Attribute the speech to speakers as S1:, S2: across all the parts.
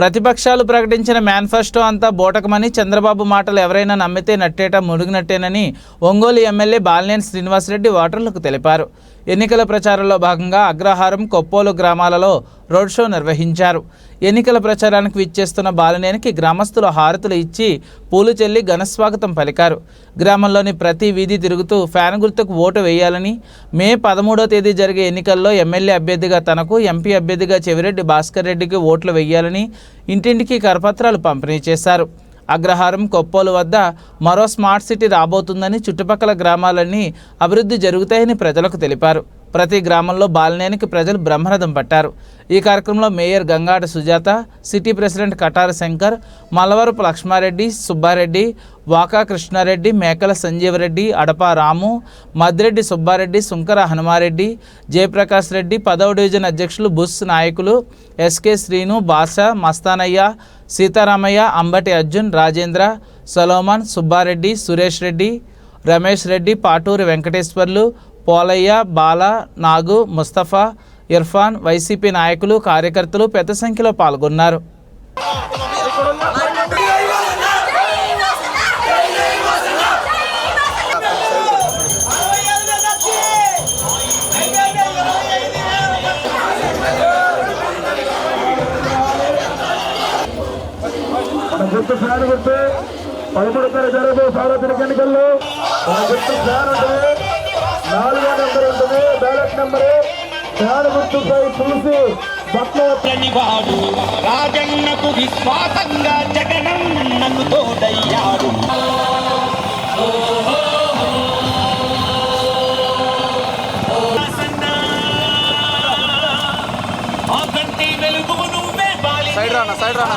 S1: ప్రతిపక్షాలు ప్రకటించిన మేనిఫెస్టో అంతా బోటకమని చంద్రబాబు మాటలు ఎవరైనా నమ్మితే నట్టేట ముడుగునట్టేనని ఒంగోలు ఎమ్మెల్యే బాలినేని శ్రీనివాసరెడ్డి ఓటర్లకు తెలిపారు. ఎన్నికల ప్రచారంలో భాగంగా అగ్రహారం కొప్పోలు గ్రామాలలో రోడ్ షో నిర్వహించారు. ఎన్నికల ప్రచారానికి విచ్చేస్తున్న బాలనేనికి గ్రామస్తులు హారతులు ఇచ్చి పూలు చెల్లి ఘనస్వాగతం పలికారు. గ్రామంలోని ప్రతి వీధి తిరుగుతూ ఫ్యాన్ గుర్తుకు ఓటు వేయాలని మే పదమూడో తేదీ జరిగే ఎన్నికల్లో ఎమ్మెల్యే అభ్యర్థిగా తనకు ఎంపీ అభ్యర్థిగా చెవిరెడ్డి భాస్కర్ రెడ్డికి ఓట్లు వేయాలని ఇంటింటికి కరపత్రాలు పంపిణీ చేశారు. అగ్రహారం కొప్పోలు వద్ద మరో స్మార్ట్ సిటీ రాబోతుందని చుట్టుపక్కల గ్రామాలన్నీ అభివృద్ధి జరుగుతాయని ప్రజలకు తెలిపారు. ప్రతి గ్రామంలో బాలినేనికి ప్రజలు బ్రహ్మరథం పట్టారు. ఈ కార్యక్రమంలో mayor Gangata Sujatha city president Katara Shankar Malavarapu Lakshma Reddy Subba Reddy Vaka Krishna Reddy Mekala Sanjeeva Reddy Adapa రాము మద్రెడ్డి సుబ్బారెడ్డి సుంకర హనుమారెడ్డి జయప్రకాష్ రెడ్డి పదవ డివిజన్ అధ్యక్షులు బుస్ నాయకులు SK Srinu Basha Mastanaiah Seetharamaiah Ambati Arjun Rajendra Solomon Subba Reddy Suresh Reddy Ramesh Reddy Paturi Venkateswarlu Polaiah Bala Nagu Mustafa Irfan YCP నాయకులు కార్యకర్తలు పెద్ద సంఖ్యలో పాల్గొన్నారు.
S2: గుర్తు ఫ్యాన్ గుర్తు పదమూడు తేదీ జరగబోయే సార్వత్రిక ఎన్నికల్లో. మన గుర్తు ఫ్యాన్ ఉంటుంది నెంబర్ చూసి
S3: వాడు రాజన్నకు విశ్వాసంగా జగనన్నకు తోడయ్యాడు.
S1: సైడ్ రానా సైడ్ రానా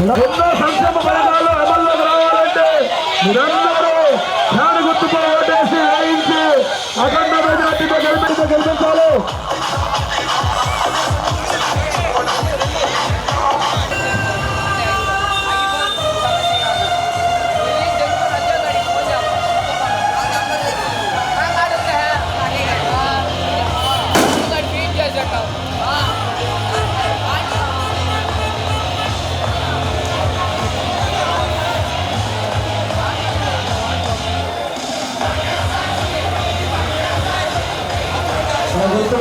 S2: ఎన్నో సంక్షేమ పథకాలు అమల్లోకి రావాలంటే మీరందరూ ఫ్యాన్ గుర్తుపై Hello.